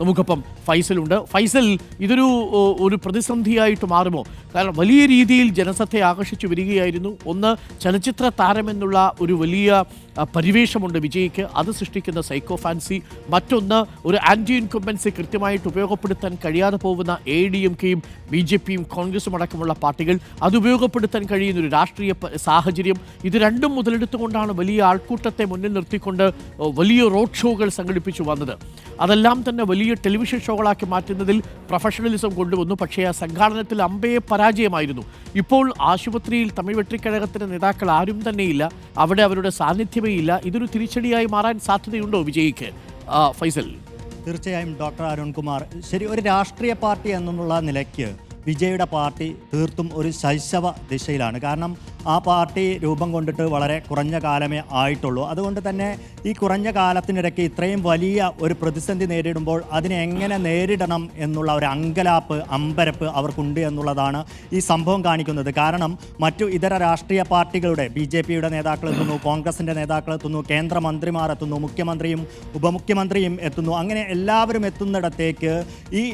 നമുക്കൊപ്പം ഫൈസലുണ്ട്. ഫൈസൽ ഇതൊരു ഒരു പ്രതിസന്ധിയായിട്ട് മാറുമോ? കാരണം വലിയ രീതിയിൽ ജനസത്തെ ആകർഷിച്ചു വരികയായിരുന്നു. ഒന്ന് ചലച്ചിത്ര താരമെന്നുള്ള ഒരു വലിയ പരിവേഷമുണ്ട് വിജയ്ക്ക്. അത് സൃഷ്ടിക്കുന്ന സൈക്കോ ഫാൻസി. മറ്റൊന്ന് ഒരു ആന്റി ഇൻകംബൻസി കൃത്യമായിട്ട് ഉപയോഗപ്പെടുത്താൻ കഴിയാതെ പോകുന്ന എ ഡി എം കെയും ബി ജെ പിയും കോൺഗ്രസും അടക്കമുള്ള പാർട്ടികൾ. അത് ഉപയോഗപ്പെടുത്താൻ കഴിയുന്ന ഒരു രാഷ്ട്രീയ സാഹചര്യം. ഇത് രണ്ടും മുതലെടുത്തുകൊണ്ടാണ് വലിയ ആൾക്കൂട്ടത്തെ മുന്നിൽ നിർത്തിക്കൊണ്ട് വലിയ റോഡ് ഷോകൾ സംഘടിപ്പിച്ചു വന്നത്. അതെല്ലാം തന്നെ വലിയ ടെലിവിഷൻ ഷോകളാക്കി മാറ്റുന്നതിൽ പ്രൊഫഷണലിസം കൊണ്ടുവന്നു. പക്ഷേ ആ സംഘാടനത്തിൽ അമ്പയെ പരാജയമായിരുന്നു. ഇപ്പോൾ ആശുപത്രിയിൽ തമിഴ് വെട്ടിക്കഴകത്തിന്റെ നേതാക്കൾ ആരും തന്നെയില്ല. അവിടെ അവരുടെ സാന്നിധ്യമേ ഇല്ല ഇതൊരു തിരിച്ചടിയായി മാറാൻ സാധ്യതയുണ്ടോ വിജയിക്ക്? ഫൈസൽ. തീർച്ചയായും ഡോക്ടർ അരുൺകുമാർ ശരി ഒരു രാഷ്ട്രീയ പാർട്ടി എന്നുള്ള നിലയ്ക്ക് വിജയുടെ പാർട്ടി തീർത്തും ഒരു ശൈശവ ദിശയിലാണ്. കാരണം ആ പാർട്ടി രൂപം കൊണ്ടിട്ട് വളരെ കുറഞ്ഞ കാലമേ ആയിട്ടുള്ളൂ. അതുകൊണ്ട് തന്നെ ഈ കുറഞ്ഞ കാലത്തിനിടയ്ക്ക് ഇത്രയും വലിയ ഒരു പ്രതിസന്ധി നേരിടുമ്പോൾ അതിനെ എങ്ങനെ നേരിടണം എന്നുള്ള ഒരു അങ്കലാപ്പ് അമ്പരപ്പ് അവർക്കുണ്ട് എന്നുള്ളതാണ് ഈ സംഭവം കാണിക്കുന്നത്. കാരണം മറ്റു ഇതര രാഷ്ട്രീയ പാർട്ടികളുടെ ബി ജെ പിയുടെ നേതാക്കൾ എത്തുന്നു കോൺഗ്രസിന്റെ നേതാക്കൾ എത്തുന്നു കേന്ദ്രമന്ത്രിമാർ എത്തുന്നു മുഖ്യമന്ത്രിയും ഉപമുഖ്യമന്ത്രിയും എത്തുന്നു. അങ്ങനെ എല്ലാവരും എത്തുന്നിടത്തേക്ക് ഈ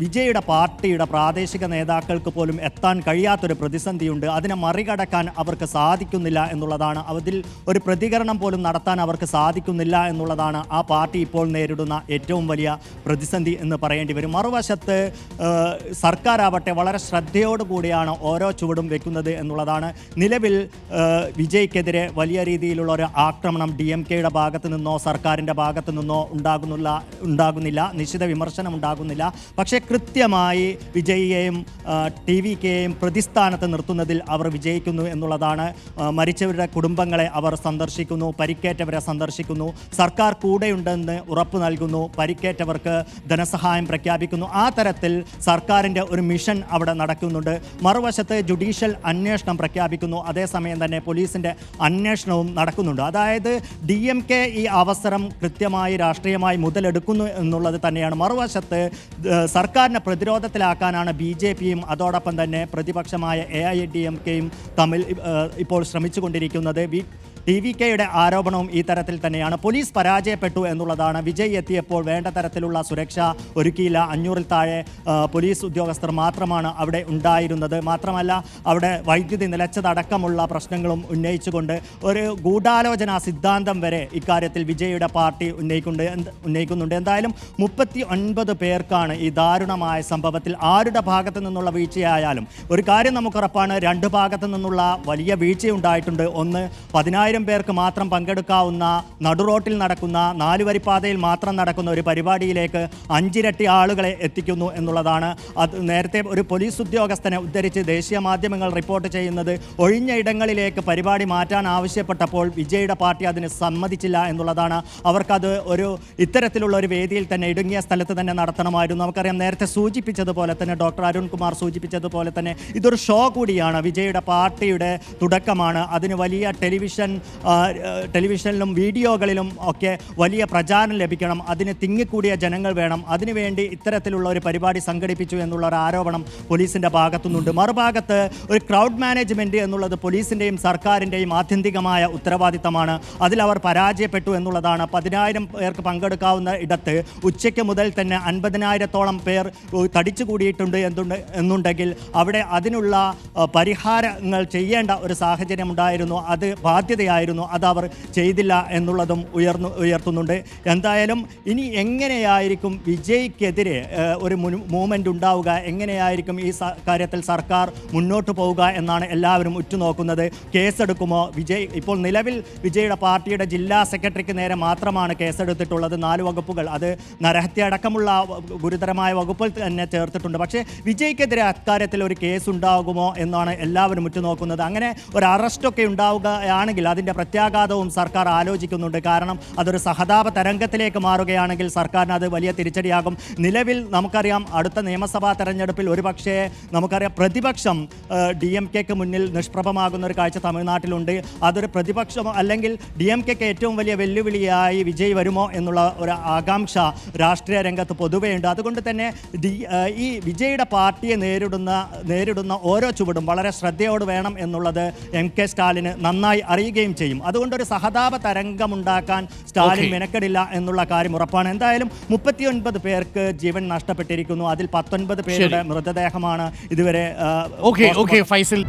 വിജയുടെ പാർട്ടിയുടെ പ്രാദേശിക നേതാക്കൾക്ക് പോലും എത്താൻ കഴിയാത്തൊരു പ്രതിസന്ധിയുണ്ട്. അതിനെ മറികടക്കാൻ അവർക്ക് സാധിക്കുന്നില്ല എന്നുള്ളതാണ്. അതിൽ ഒരു പ്രതികരണം പോലും നടത്താൻ അവർക്ക് സാധിക്കുന്നില്ല എന്നുള്ളതാണ് ആ പാർട്ടി ഇപ്പോൾ നേരിടുന്ന ഏറ്റവും വലിയ പ്രതിസന്ധി എന്ന് പറയേണ്ടി വരും. മറുവശത്ത് സർക്കാരാവട്ടെ വളരെ ശ്രദ്ധയോടുകൂടിയാണ് ഓരോ ചുവടും വെക്കുന്നത് എന്നുള്ളതാണ്. നിലവിൽ വിജയ്ക്കെതിരെ വലിയ രീതിയിലുള്ള ഒരു ആക്രമണം ഡി എം കെയുടെ ഭാഗത്ത് നിന്നോ സർക്കാരിന്റെ ഭാഗത്തു നിന്നോ ഉണ്ടാകുന്നില്ല ഉണ്ടാകുന്നില്ല. നിശ്ചിത വിമർശനം ഉണ്ടാകുന്നില്ല. പക്ഷേ കൃത്യമായി വിജയിയെയും ടി വി കെയും പ്രതിസ്ഥാനത്ത് നിർത്തുന്നതിൽ അവർ വിജയിക്കുന്നു എന്നുള്ളതാണ് മരിച്ചവരുടെ കുടുംബങ്ങളെ അവർ സന്ദർശിക്കുന്നു പരിക്കേറ്റവരെ സന്ദർശിക്കുന്നു. സർക്കാർ കൂടെയുണ്ടെന്ന് ഉറപ്പ് നൽകുന്നു പരിക്കേറ്റവർക്ക് ധനസഹായം പ്രഖ്യാപിക്കുന്നു. ആ തരത്തിൽ സർക്കാരിന്റെ ഒരു മിഷൻ അവിടെ നടക്കുന്നുണ്ട്. മറുവശത്ത് ജുഡീഷ്യൽ അന്വേഷണം പ്രഖ്യാപിക്കുന്നു. അതേസമയം തന്നെ പോലീസിന്റെ അന്വേഷണവും നടക്കുന്നുണ്ട്. അതായത് ഡി എം കെ ഈ അവസരം കൃത്യമായി രാഷ്ട്രീയമായി മുതലെടുക്കുന്നു എന്നുള്ളത് തന്നെയാണ്. മറുവശത്ത് സർക്കാരിനെ പ്രതിരോധത്തിലാക്കാനാണ് ബി ജെ പിയും അതോടൊപ്പം തന്നെ പ്രതിപക്ഷമായ എ ഐ ഡി എം കെയും തമ്മിൽ ഇപ്പോൾ ശ്രമിച്ചുകൊണ്ടിരിക്കുന്നത് വി ടി വി കെയുടെ ആരോപണവും ഈ തരത്തിൽ തന്നെയാണ്. പോലീസ് പരാജയപ്പെട്ടു എന്നുള്ളതാണ്. വിജയ് എത്തിയപ്പോൾ വേണ്ട തരത്തിലുള്ള സുരക്ഷ ഒരുക്കിയില്ല. അഞ്ഞൂറിൽ താഴെ പോലീസ് ഉദ്യോഗസ്ഥർ മാത്രമാണ് അവിടെ ഉണ്ടായിരുന്നത്. മാത്രമല്ല അവിടെ വൈദ്യുതി നിലച്ചതടക്കമുള്ള പ്രശ്നങ്ങളും ഉന്നയിച്ചുകൊണ്ട് ഒരു ഗൂഢാലോചന സിദ്ധാന്തം വരെ ഇക്കാര്യത്തിൽ വിജയുടെ പാർട്ടി ഉന്നയിക്കുന്നുണ്ട് ഉന്നയിക്കുന്നുണ്ട്. എന്തായാലും മുപ്പത്തി ഒൻപത് പേർക്കാണ് ഈ ദാരുണമായ സംഭവത്തിൽ ആരുടെ ഭാഗത്ത് നിന്നുള്ള വീഴ്ചയായാലും. ഒരു കാര്യം നമുക്കുറപ്പാണ് രണ്ട് ഭാഗത്തു നിന്നുള്ള വലിയ വീഴ്ചയുണ്ടായിട്ടുണ്ട്. ഒന്ന് പതിനായിരം പേർക്ക് മാത്രം പങ്കെടുക്കാവുന്ന നടുറോട്ടിൽ നടക്കുന്ന നാലുവരിപ്പാതയിൽ മാത്രം നടക്കുന്ന ഒരു പരിപാടിയിലേക്ക് അഞ്ചിരട്ടി ആളുകളെ എത്തിക്കുന്നു എന്നുള്ളതാണ്. അത് നേരത്തെ ഒരു പോലീസ് ഉദ്യോഗസ്ഥനെ ഉദ്ധരിച്ച് ദേശീയ മാധ്യമങ്ങൾ റിപ്പോർട്ട് ചെയ്യുന്നത് ഒഴിഞ്ഞ ഇടങ്ങളിലേക്ക് പരിപാടി മാറ്റാൻ ആവശ്യപ്പെട്ടപ്പോൾ വിജയുടെ പാർട്ടി അതിന് സമ്മതിച്ചില്ല എന്നുള്ളതാണ്. അവർക്കത് ഒരു ഇത്തരത്തിലുള്ള ഒരു വേദിയിൽ തന്നെ ഇടുങ്ങിയ സ്ഥലത്ത് തന്നെ നടത്തണമായിരുന്നു. നമുക്കറിയാം നേരത്തെ സൂചിപ്പിച്ചതുപോലെ തന്നെ ഡോക്ടർ അരുൺകുമാർ സൂചിപ്പിച്ചതുപോലെ തന്നെ ഇതൊരു ഷോ കൂടിയാണ്. വിജയുടെ പാർട്ടിയുടെ തുടക്കമാണ്. അതിന് വലിയ ടെലിവിഷൻ ടെലിവിഷനിലും വീഡിയോകളിലും ഒക്കെ വലിയ പ്രചാരം ലഭിക്കണം. അതിന് തിങ്ങിക്കൂടിയ ജനങ്ങൾ വേണം. അതിനുവേണ്ടി ഇത്തരത്തിലുള്ള ഒരു പരിപാടി സംഘടിപ്പിച്ചു എന്നുള്ള ഒരു ആരോപണം പോലീസിന്റെ ഭാഗത്തുനിന്നുണ്ട്. മറുഭാഗത്ത് ഒരു ക്രൗഡ് മാനേജ്മെന്റ് എന്നുള്ളത് പോലീസിന്റെയും സർക്കാരിന്റെയും ആത്യന്തികമായ ഉത്തരവാദിത്തമാണ്. അതിൽ അവർ പരാജയപ്പെട്ടു എന്നുള്ളതാണ്. പതിനായിരം പേർക്ക് പങ്കെടുക്കാവുന്ന ഇടത്ത് ഉച്ചയ്ക്ക് മുതൽ തന്നെ അൻപതിനായിരത്തോളം പേർ തടിച്ചുകൂടിയിട്ടുണ്ട് തടിച്ചു കൂടിയിട്ടുണ്ട് എന്തുണ്ട് എന്നുണ്ടെങ്കിൽ അവിടെ അതിനുള്ള പരിഹാരങ്ങൾ ചെയ്യേണ്ട ഒരു സാഹചര്യം ഉണ്ടായിരുന്നു അത് ബാധ്യതയായിരുന്നു അത് അവർ ചെയ്തില്ല എന്നുള്ളതും ഉയർന്നു ഉയർത്തുന്നുണ്ട്. എന്തായാലും ഇനി എങ്ങനെയായിരിക്കും വിജയ്ക്കെതിരെ ഒരു മൂവ്മെന്റ് ഉണ്ടാവുക? എങ്ങനെയായിരിക്കും ഈ കാര്യത്തിൽ സർക്കാർ മുന്നോട്ട് പോവുക എന്നാണ് എല്ലാവരും ഉറ്റുനോക്കുന്നത്. കേസെടുക്കുമോ വിജയ്? ഇപ്പോൾ നിലവിൽ വിജയുടെ പാർട്ടിയുടെ ജില്ലാ സെക്രട്ടറിക്ക് നേരെ മാത്രമാണ് കേസെടുത്തിട്ടുള്ളത്. നാല് വകുപ്പുകൾ. അത് നരഹത്യ അടക്കമുള്ള ഗുരുതരമായ വകുപ്പിൽ തന്നെ ചേർത്തിട്ടുണ്ട്. പക്ഷേ വിജയ്ക്കെതിരെ അക്കാര്യത്തിൽ ഒരു കേസ് ഉണ്ടാകുമോ എന്നാണ് എല്ലാവരും ഉറ്റുനോക്കുന്നത്. അങ്ങനെ ഒരു അറസ്റ്റൊക്കെ ഉണ്ടാവുകയാണെങ്കിൽ അതിന്റെ പ്രത്യാഘാതവും സർക്കാർ ആലോചിക്കുന്നുണ്ട്. കാരണം അതൊരു സഹതാപ തരംഗത്തിലേക്ക് മാറുകയാണെങ്കിൽ സർക്കാരിന് അത് വലിയ തിരിച്ചടിയാകും. നിലവിൽ നമുക്കറിയാം അടുത്ത നിയമസഭാ തെരഞ്ഞെടുപ്പിൽ ഒരുപക്ഷേ നമുക്കറിയാം പ്രതിപക്ഷം ഡി എം കെക്ക് മുന്നിൽ നിഷ്പ്രഭമാകുന്ന ഒരു കാഴ്ച തമിഴ്നാട്ടിലുണ്ട്. അതൊരു പ്രതിപക്ഷം അല്ലെങ്കിൽ ഡി എം കെക്ക് ഏറ്റവും വലിയ വെല്ലുവിളിയായി വിജയ് വരുമോ എന്നുള്ള ഒരു ആകാംക്ഷ രാഷ്ട്രീയ രംഗത്ത് പൊതുവെയുണ്ട് അതുകൊണ്ട് തന്നെ ഡി ഈ വിജയുടെ പാർട്ടിയെ നേരിടുന്ന നേരിടുന്ന ഓരോ ചുവടും വളരെ ശ്രദ്ധയോട് വേണം എന്നുള്ളത് എം കെ സ്റ്റാലിന് നന്നായി അറിയുകയും വരികയും ചെയ്യും. അതുകൊണ്ട് ഒരു സഹതാപ തരംഗമുണ്ടാക്കാൻ സ്റ്റാലിൻ. മെനക്കെടില്ല എന്നുള്ള കാര്യം ഉറപ്പാണ്. എന്തായാലും മുപ്പത്തിയൊൻപത് പേർക്ക് ജീവൻ നഷ്ടപ്പെട്ടിരിക്കുന്നു. അതിൽ പത്തൊൻപത് പേരുടെ മൃതദേഹമാണ് ഇതുവരെ ഫൈസൽ.